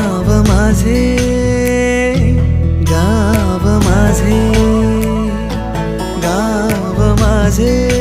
गाव माझे गाव माझे गाव माझे.